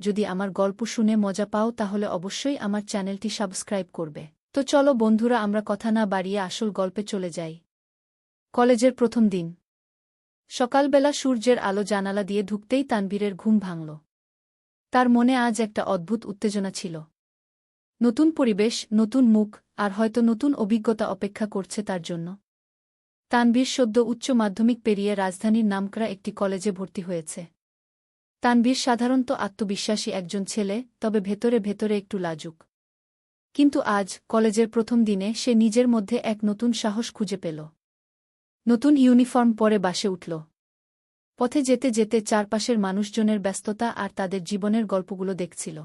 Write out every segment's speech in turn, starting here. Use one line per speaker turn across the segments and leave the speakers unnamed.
যদি আমার গল্প শুনে মজা পাও তাহলে অবশ্যই আমার চ্যানেলটি সাবস্ক্রাইব করবে। তো চলো বন্ধুরা, আমরা কথা না বাড়িয়ে আসল গল্পে চলে যাই। কলেজের প্রথম দিন। সকালবেলা সূর্যের আলো জানালা দিয়ে ঢুকতেই তানবীরের ঘুম ভাঙল। তার মনে আজ একটা অদ্ভুত উত্তেজনা ছিল। নতুন পরিবেশ, নতুন মুখ, আর হয়তো নতুন অভিজ্ঞতা অপেক্ষা করছে তার জন্য। তানবীর সদ্য উচ্চ মাধ্যমিক পেরিয়ে রাজধানীর নামকরা একটি কলেজে ভর্তি হয়েছে। তানবীর সাধারণত আত্মবিশ্বাসী একজন ছেলে, তবে ভেতরে ভেতরে একটু লাজুক। কিন্তু আজ, কলেজের প্রথম দিনে সে নিজের মধ্যে এক নতুন সাহস খুঁজে পেল। নতুন ইউনিফর্ম পরে বাসে উঠল। পথে যেতে যেতে চারপাশের মানুষজনের ব্যস্ততা আর তাদের জীবনের গল্পগুলো দেখছিল।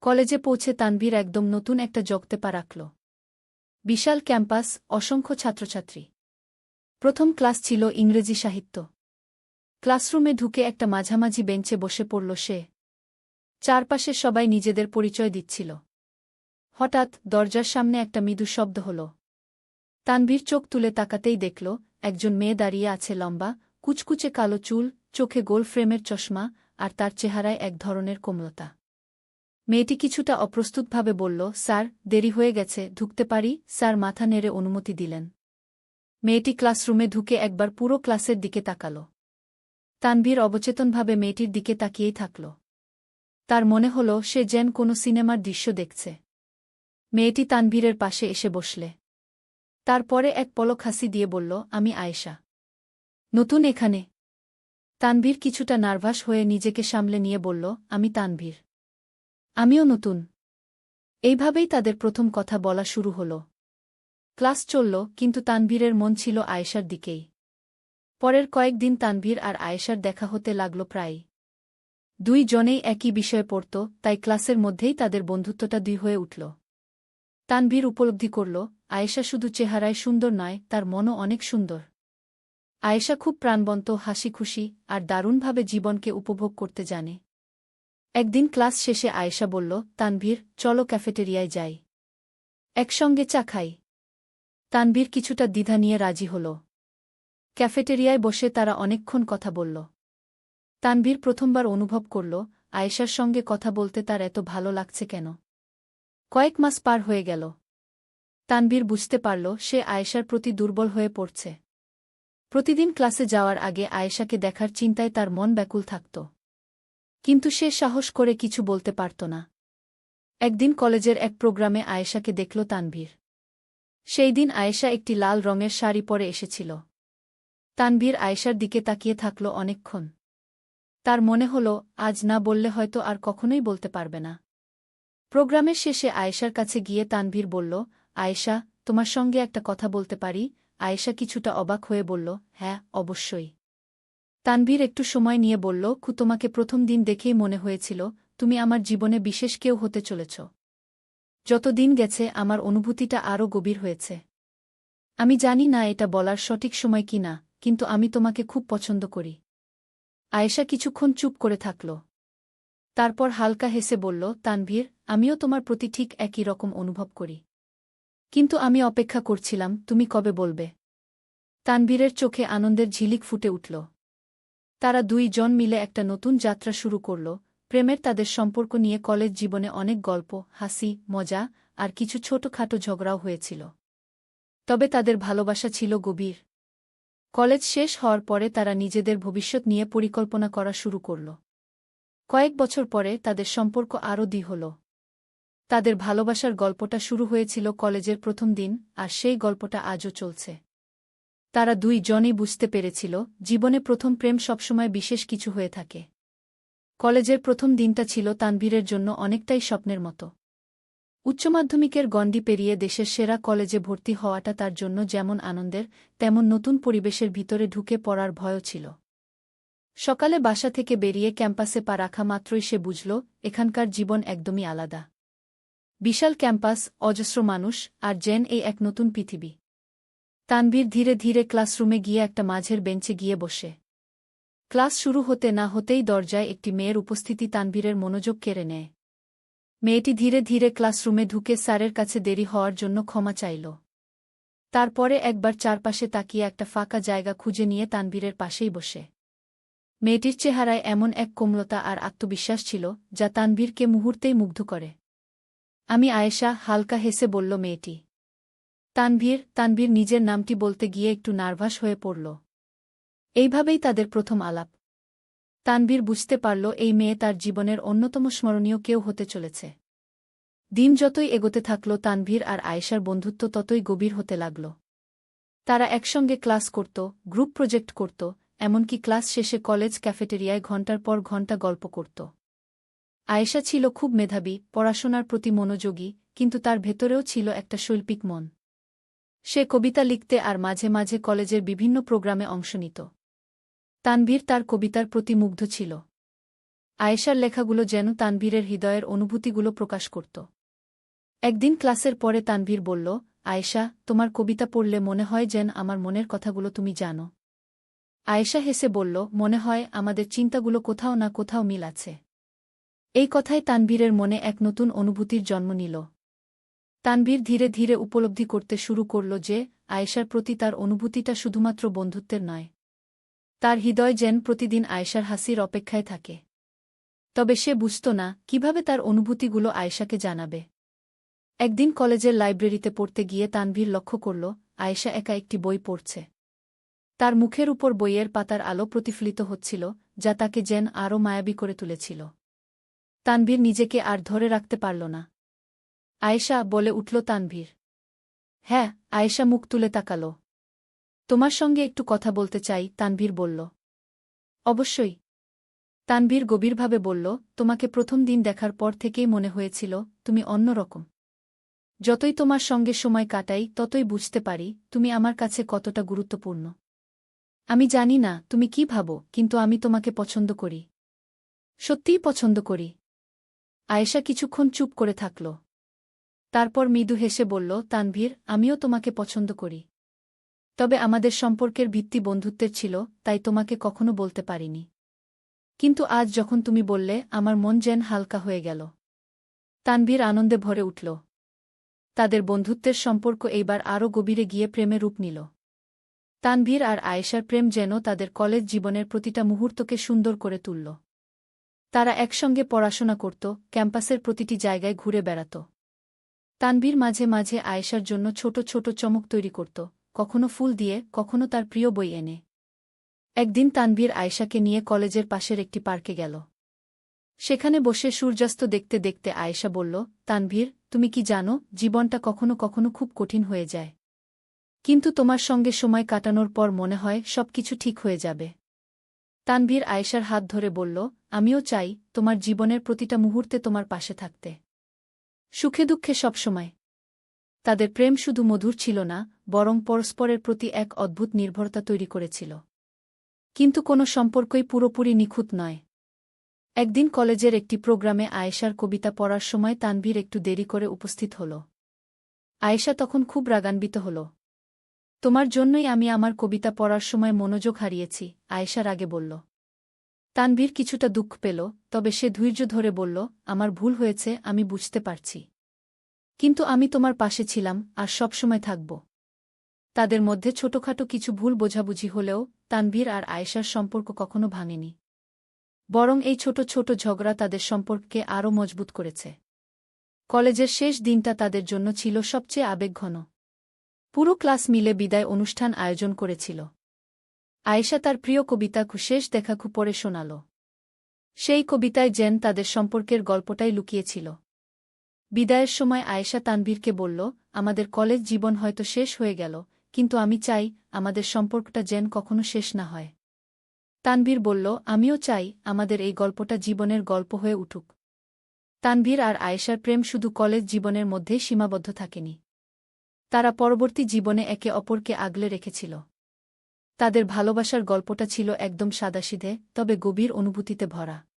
কলেজে পৌঁছে তানভীর একদম নতুন একটা জগতে পা রাখল। বিশাল ক্যাম্পাস, অসংখ্য ছাত্রছাত্রী। প্রথম ক্লাস ছিল ইংরেজি সাহিত্য। ক্লাসরুমে ঢুকে একটা মাঝামাঝি বেঞ্চে বসে পড়ল সে। চারপাশে সবাই নিজেদের পরিচয় দিচ্ছিল। হঠাৎ দরজার সামনে একটা মৃদু শব্দ হল। তানভীর চোখ তুলে তাকাতেই দেখল, একজন মেয়ে দাঁড়িয়ে আছে লম্বা, কুচকুচে কালো চুল, চোখে গোল ফ্রেমের চশমা, আর তার চেহারায় এক ধরনের কোমলতা। মেয়েটি কিছুটা অপ্রস্তুতভাবে বলল, স্যার, দেরি হয়ে গেছে, ঢুকতে পারি? স্যার মাথা নেড়ে অনুমতি দিলেন। মেয়েটি ক্লাসরুমে ঢুকে একবার পুরো ক্লাসের দিকে তাকাল। তানভীর অবচেতনভাবে মেয়েটির দিকে তাকিয়েই থাকল। তার মনে হল সে যেন কোনো সিনেমার দৃশ্য দেখছে। মেয়েটি তানভীরের পাশে এসে বসলে। তারপরে এক পলক হাসি দিয়ে বলল, আমি আয়েশা। নতুন এখানে? তানভীর কিছুটা নার্ভাস হয়ে নিজেকে সামলে নিয়ে বলল, আমি তানভীর। আমিও নতুন। এইভাবেই তাদের প্রথম কথা বলা শুরু হল। ক্লাস চলল, কিন্তু তানভীরের মন ছিল আয়েশার দিকেই। পরের কয়েকদিন তানভীর আর আয়েশার দেখা হতে লাগল প্রায় দুই জনেই একই বিষয়ে পড়ত, তাই ক্লাসের মধ্যেই তাদের বন্ধুত্বটা দুই হয়ে উঠল। তানভীর উপলব্ধি করল, আয়েশা শুধু চেহারায় সুন্দর নয়, তার মনও অনেক সুন্দর। আয়েশা খুব প্রাণবন্ত হাসি খুশি আর দারুণভাবে জীবনকে উপভোগ করতে জানে। একদিন ক্লাস শেষে আয়েশা বলল, তানভীর, চলো ক্যাফেটেরিয়ায় যাই। একসঙ্গে চা খাই। তানভীর কিছুটা দ্বিধা নিয়ে রাজি হল। ক্যাফেটেরিয়ায় বসে তারা অনেকক্ষণ কথা বলল। তানভীর প্রথমবার অনুভব করল, আয়েশার সঙ্গে কথা বলতে তার এত ভালো লাগছে কেন। কয়েক মাস পার হয়ে গেল। তানভীর বুঝতে পারল, সে আয়েশার প্রতি দুর্বল হয়ে পড়ছে। প্রতিদিন ক্লাসে যাওয়ার আগে আয়েশাকে দেখার চিন্তায় তার মন ব্যাকুল থাকত। কিন্তু সে সাহস করে কিছু বলতে পারত না। একদিন কলেজের এক প্রোগ্রামে আয়েশাকে দেখল তানভীর। সেই দিন আয়েশা একটি লাল রঙের শাড়ি পরে এসেছিল। তানভীর আয়েশার দিকে তাকিয়ে থাকল অনেকক্ষণ। তার মনে হল, আজ না বললে হয়তো আর কখনোই বলতে পারবে না। প্রোগ্রামের শেষে আয়েশার কাছে গিয়ে তানভীর বলল, আয়েশা, তোমার সঙ্গে একটা কথা বলতে পারি? আয়েশা কিছুটা অবাক হয়ে বলল হ্যাঁ অবশ্যই। তানভীর একটু সময় নিয়ে বলল, খু, তোমাকে প্রথম দিন দেখেই মনে হয়েছিল, তুমি আমার জীবনে বিশেষ কেউ হতে চলেছ। যত দিন গেছে, আমার অনুভূতিটা আরও গভীর হয়েছে। আমি জানি না এটা বলার সঠিক সময় কি না কিন্তু আমি তোমাকে খুব পছন্দ করি। আয়েশা কিছুক্ষণ চুপ করে থাকল। তারপর হালকা হেসে বলল, তানভীর, আমিও তোমার প্রতি ঠিক একই রকম অনুভব করি। কিন্তু আমি অপেক্ষা করছিলাম, তুমি কবে বলবে? তানভীরের চোখে আনন্দের ঝিলিক ফুটে উঠল। তারা দুই জন মিলে একটা নতুন যাত্রা শুরু করল। প্রেমের তাদের সম্পর্ক নিয়ে কলেজ জীবনে অনেক গল্প, হাসি, মজা আর কিছু ছোটখাটো ঝগড়াও হয়েছিল। তবে তাদের ভালোবাসা ছিল গভীর। কলেজ শেষ হওয়ার পরে তারা নিজেদের ভবিষ্যৎ নিয়ে পরিকল্পনা করা শুরু করল। কয়েক বছর পরে তাদের সম্পর্ক আরও দ্বি হল। তাদের ভালোবাসার গল্পটা শুরু হয়েছিল কলেজের প্রথম দিন, আর সেই গল্পটা আজও চলছে। তারা দুই জনই বুঝতে পেরেছিল, জীবনে প্রথম প্রেম সবসময় বিশেষ কিছু হয়ে থাকে। কলেজের প্রথম দিনটা ছিল তানভীরের জন্য অনেকটাই স্বপ্নের মতো। উচ্চমাধ্যমিকের গণ্ডি পেরিয়ে দেশের সেরা কলেজে ভর্তি হওয়াটা তার জন্য যেমন আনন্দের, তেমন নতুন পরিবেশের ভিতরে ঢুকে পড়ার ভয়ও ছিল। সকালে বাসা থেকে বেরিয়ে ক্যাম্পাসে পা রাখা মাত্রই সে বুঝল, এখানকার জীবন একদমই আলাদা। বিশাল ক্যাম্পাস, অজস্র মানুষ, আর জেন এই এক নতুন পৃথিবী। তানভীর ধীরে ধীরে ক্লাসরুমে গিয়ে একটা মাঝের বেঞ্চে গিয়ে বসে। ক্লাস শুরু হতে না হতেই দরজায় একটি মেয়ের উপস্থিতি তানভীরের মনোযোগ কেড়ে নেয়। মেয়েটি ধীরে ধীরে ক্লাসরুমে ঢুকে স্যারের কাছে দেরি হওয়ার জন্য ক্ষমা চাইল। তারপরে একবার চারপাশে তাকিয়ে একটা ফাঁকা জায়গা খুঁজে নিয়ে তানভীরের পাশেই বসে। মেয়েটির চেহারায় এমন এক কোমলতা আর আত্মবিশ্বাস ছিল, যা তানভীরকে মুহূর্তেই মুগ্ধ করে। আমি আয়েশা, হালকা হেসে বলল মেয়েটি। তানভীর তানভীর নিজের নামটি বলতে গিয়ে একটু নার্ভাস হয়ে পড়ল। এইভাবেই তাদের প্রথম আলাপ। তানভীর বুঝতে পারল এই মেয়ে তার জীবনের অন্যতম স্মরণীয় কেউ হতে চলেছে। দিন যতই এগোতে থাকল, তানভীর আর আয়েশার বন্ধুত্ব ততই গভীর হতে লাগল। তারা একসঙ্গে ক্লাস করত, গ্রুপ প্রজেক্ট করত, এমনকি ক্লাস শেষে কলেজ ক্যাফেটেরিয়ায় ঘণ্টার পর ঘণ্টা গল্প করত। আয়েশা ছিল খুব মেধাবী, পড়াশোনার প্রতি মনোযোগী, কিন্তু তার ভেতরেও ছিল একটা শৈল্পিক মন। সে কবিতা লিখতে আর মাঝে মাঝে কলেজের বিভিন্ন প্রোগ্রামে অংশ নিত। তানভীর তার কবিতার প্রতি মুগ্ধ ছিল। আয়েশার লেখাগুলো যেন তানভীরের হৃদয়ের অনুভূতিগুলো প্রকাশ করত। একদিন ক্লাসের পরে তানভীর বলল, আয়েশা, তোমার কবিতা পড়লে মনে হয় যেন আমার মনের কথাগুলো তুমি জানো। আয়েশা হেসে বলল, মনে হয় আমাদের চিন্তাগুলো কোথাও না কোথাও মিল আছে। এই কথায় তানভীরের মনে এক নতুন অনুভূতির জন্ম নিল। তানভীর ধীরে ধীরে উপলব্ধি করতে শুরু করল যে, আয়েশার প্রতি তার অনুভূতিটা শুধুমাত্র বন্ধুত্বের নয় তার হৃদয় যেন প্রতিদিন আয়েশার হাসির অপেক্ষায় থাকে। তবে সে বুঝত না কীভাবে তার অনুভূতিগুলো আয়েশাকে জানাবে। একদিন কলেজের লাইব্রেরিতে পড়তে গিয়ে তানভীর লক্ষ্য করল, আয়েশা একা একটি বই পড়ছে। তার মুখের উপর বইয়ের পাতার আলো প্রতিফলিত হচ্ছিল, যা তাকে যেন আরও মায়াবী করে তুলেছিল। তানভীর নিজেকে আর ধরে রাখতে পারল না। আয়েশা বলে উঠল, তানভীর। হ্যাঁ আয়েশা মুখ তুলে তাকাল। তোমার সঙ্গে একটু কথা বলতে চাই, তানভীর বলল। অবশ্যই। তানভীর গভীরভাবে বলল, তোমাকে প্রথম দিন দেখার পর থেকেই মনে হয়েছিল, তুমি অন্যরকম যতই তোমার সঙ্গে সময় কাটাই, ততই বুঝতে পারি, তুমি আমার কাছে কতটা গুরুত্বপূর্ণ। আমি জানি না, তুমি কি ভাবো, কিন্তু আমি তোমাকে পছন্দ করি। সত্যিই পছন্দ করি। আয়েশা কিছুক্ষণ চুপ করে থাকল। তারপর মৃদু হেসে বলল, তানভীর, আমিও তোমাকে পছন্দ করি। তবে আমাদের সম্পর্কের ভিত্তি বন্ধুত্বের ছিল, তাই তোমাকে কখনো বলতে পারিনি। কিন্তু আজ যখন তুমি বললে, আমার মন যেন হালকা হয়ে গেল। তানভীর আনন্দে ভরে উঠল। তাদের বন্ধুত্বের সম্পর্ক এইবার আরও গভীরে গিয়ে প্রেমে রূপ নিল। তানভীর আর আয়েশার প্রেম যেন তাদের কলেজ জীবনের প্রতিটা মুহূর্তকে সুন্দর করে তুলল। তারা একসঙ্গে পড়াশোনা করত, ক্যাম্পাসের প্রতিটি জায়গায় ঘুরে বেড়াত। তানভীর মাঝে মাঝে আয়েশার জন্য ছোট ছোট চমক তৈরি করত কখনো ফুল দিয়ে, কখনো তার প্রিয় বই এনে। একদিন তানভীর আয়েশাকে নিয়ে কলেজের পাশের একটি পার্কে গেল। সেখানে বসে সূর্যাস্ত দেখতে দেখতে আয়েশা বলল, তানভীর, তুমি কি জানো, জীবনটা কখনো কখনো খুব কঠিন হয়ে যায়। কিন্তু তোমার সঙ্গে সময় কাটানোর পর মনে হয় সব কিছু ঠিক হয়ে যাবে। তানভীর আয়েশার হাত ধরে বলল, আমিও চাই তোমার জীবনের প্রতিটা মুহূর্তে তোমার পাশে থাকতে। সুখে দুঃখে সবসময় তাদের প্রেম শুধু মধুর ছিল না, বরং পরস্পরের প্রতি এক অদ্ভুত নির্ভরতা তৈরি করেছিল। কিন্তু কোনো সম্পর্কই পুরোপুরি নিখুঁত নয়। একদিন কলেজের একটি প্রোগ্রামে আয়েশার কবিতা পড়ার সময় তানভীর একটু দেরি করে উপস্থিত হল। আয়েশা তখন খুব রাগান্বিত হল। তোমার জন্যই আমি আমার কবিতা পড়ার সময় মনোযোগ হারিয়েছি আয়েশার আগে বলল। তানভীর কিছুটা দুঃখ পেল, তবে সে ধৈর্য ধরে বলল, আমার ভুল হয়েছে, আমি বুঝতে পারছি। কিন্তু আমি তোমার পাশে ছিলাম আর সবসময় থাকব। তাদের মধ্যে ছোটখাটো কিছু ভুল বোঝাবুঝি হলেও তানভীর আর আয়েশার সম্পর্ক কখনো ভাঙেনি। বরং এই ছোট ছোট ঝগড়া তাদের সম্পর্ককে আরও মজবুত করেছে। কলেজের শেষ দিনটা তাদের জন্য ছিল সবচেয়ে আবেগঘন। পুরো ক্লাস মিলে বিদায় অনুষ্ঠান আয়োজন করেছিল। আয়েশা তার প্রিয় কবিতা শেষ দেখা পড়ে শোনাল। সেই কবিতায় জেন তাদের সম্পর্কের গল্পটাই লুকিয়েছিল। বিদায়ের সময় আয়েশা তানবীরকে বলল, আমাদের কলেজ জীবন হয়তো শেষ হয়ে গেল, কিন্তু আমি চাই আমাদের সম্পর্কটা যেন কখনো শেষ না হয়। তানভীর বলল, আমিও চাই আমাদের এই গল্পটা জীবনের গল্প হয়ে উঠুক। তানভীর আর আয়েশার প্রেম শুধু কলেজ জীবনের মধ্যেই সীমাবদ্ধ থাকেনি। তারা পরবর্তী জীবনে একে অপরকে আগলে রেখেছিল। তাদের ভালোবাসার গল্পটা ছিল একদম সাদাসিধে, তবে গভীর অনুভূতিতে ভরা।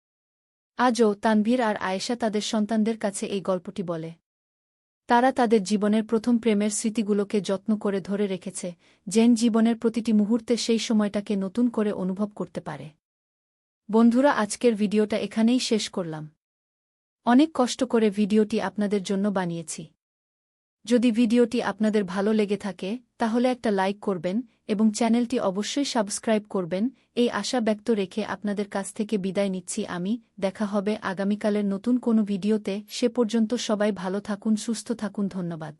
আজও তানভীর আর আয়েশা তাদের সন্তানদের কাছে এই গল্পটি বলে। তারা তাদের জীবনের প্রথম প্রেমের স্মৃতিগুলোকে যত্ন করে ধরে রেখেছে, যেন জীবনের প্রতিটি মুহূর্তে সেই সময়টাকে নতুন করে অনুভব করতে পারে। বন্ধুরা, আজকের ভিডিওটা এখানেই শেষ করলাম। অনেক কষ্ট করে ভিডিওটি আপনাদের জন্য বানিয়েছি। যদি ভিডিওটি আপনাদের ভালো লেগে থাকে তাহলে একটা লাইক করবেন এবং চ্যানেলটি অবশ্যই সাবস্ক্রাইব করবেন। এই আশা ব্যক্ত রেখে আপনাদের কাছ থেকে বিদায় নিচ্ছি আমি। দেখা হবে আগামীকালের নতুন কোনো ভিডিওতে। সে পর্যন্ত সবাই ভালো থাকুন, সুস্থ থাকুন। ধন্যবাদ।